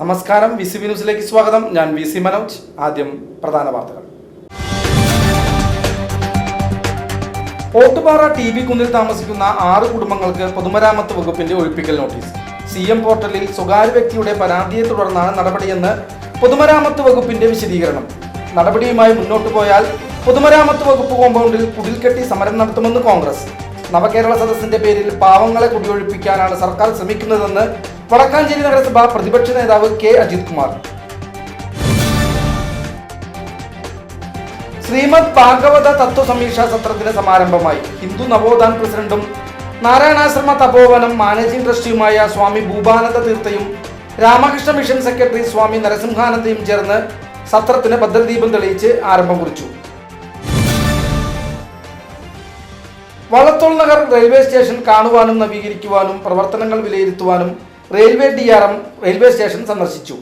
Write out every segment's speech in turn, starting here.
നമസ്കാരം V C ന്യൂസിലേക്ക് സ്വാഗതം. ഞാൻ വി സി മനോജ്. ആദ്യം പ്രധാന വാർത്തകൾ. ഓട്ടുപാറ ടി വി കുന്നിൽ താമസിക്കുന്ന ആറ് കുടുംബങ്ങൾക്ക് പൊതുമരാമത്ത് വകുപ്പിന്റെ ഒഴിപ്പിക്കൽ നോട്ടീസ്. സി എം പോർട്ടലിൽ സ്വകാര്യ വ്യക്തിയുടെ പരാതിയെ തുടർന്നാണ് നടപടിയെന്ന് പൊതുമരാമത്ത് വകുപ്പിന്റെ വിശദീകരണം. നടപടിയുമായി മുന്നോട്ടു പോയാൽ പൊതുമരാമത്ത് വകുപ്പ് കോമ്പൗണ്ടിൽ കുടിൽക്കെട്ടി സമരം നടത്തുമെന്ന് കോൺഗ്രസ്. നവകേരള സദസ്സിന്റെ പേരിൽ പാവങ്ങളെ കുടിയൊഴിപ്പിക്കാനാണ് സർക്കാർ ശ്രമിക്കുന്നതെന്ന് വടക്കാഞ്ചേരി നഗരസഭ പ്രതിപക്ഷ നേതാവ് കെ അജിത് കുമാർ. ശ്രീമദ് ഭാഗവത തത്വ സമീക്ഷാ സത്രത്തിന്റെ സമാരംഭമായി ഹിന്ദു നവോത്ഥാൻ പ്രസിഡന്റും നാരായണാശ്രമ തപോവനം മാനേജിംഗ് ട്രസ്റ്റിയുമായ സ്വാമി ഭൂപാനന്ദ തീർത്ഥയും രാമകൃഷ്ണ മിഷൻ സെക്രട്ടറി സ്വാമി നരസിംഹാനന്ദയും ചേർന്ന് സത്രത്തിന് ഭദ്രദീപം തെളിയിച്ച് ആരംഭം കുറിച്ചു. വളത്തോൾ നഗർ റെയിൽവേ സ്റ്റേഷൻ കാണുവാനും നവീകരിക്കുവാനും പ്രവർത്തനങ്ങൾ വിലയിരുത്തുവാനും railway D R M railway station സന്ദർശിച്ചു.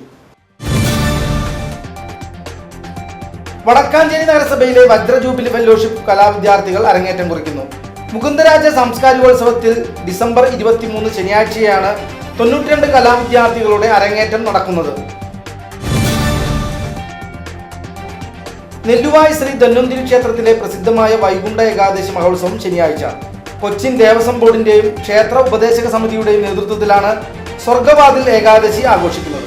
വടക്കാഞ്ചേരി നഗരസഭയിലെ വജ്രജൂബിലി ഫെല്ലോഷിപ്പ് കലാവിദ്യാർത്ഥികൾ അരങ്ങേറ്റം കുറിക്കുന്നു. മുകുന്ദരാജ സാംസ്കാരികോത്സവത്തിൽ ഡിസംബർ ഇരുപത്തിമൂന്ന് ശനിയാഴ്ചയാണ് തൊണ്ണൂറ്റിരണ്ട് കലാവിദ്യാർത്ഥികളുടെ അരങ്ങേറ്റം നടക്കുന്നത്. നെല്ലുവായ് ശ്രീ ധന്വന്തിരി ക്ഷേത്രത്തിലെ പ്രസിദ്ധമായ വൈകുണ്ഠ ഏകാദശി മഹോത്സവം ശനിയാഴ്ച. കൊച്ചിൻ ദേവസ്വം ബോർഡിന്റെയും ക്ഷേത്ര ഉപദേശക സമിതിയുടെയും നേതൃത്വത്തിലാണ് സ്വർഗവാതിൽ ഏകാദശി ആഘോഷിക്കുന്നത്.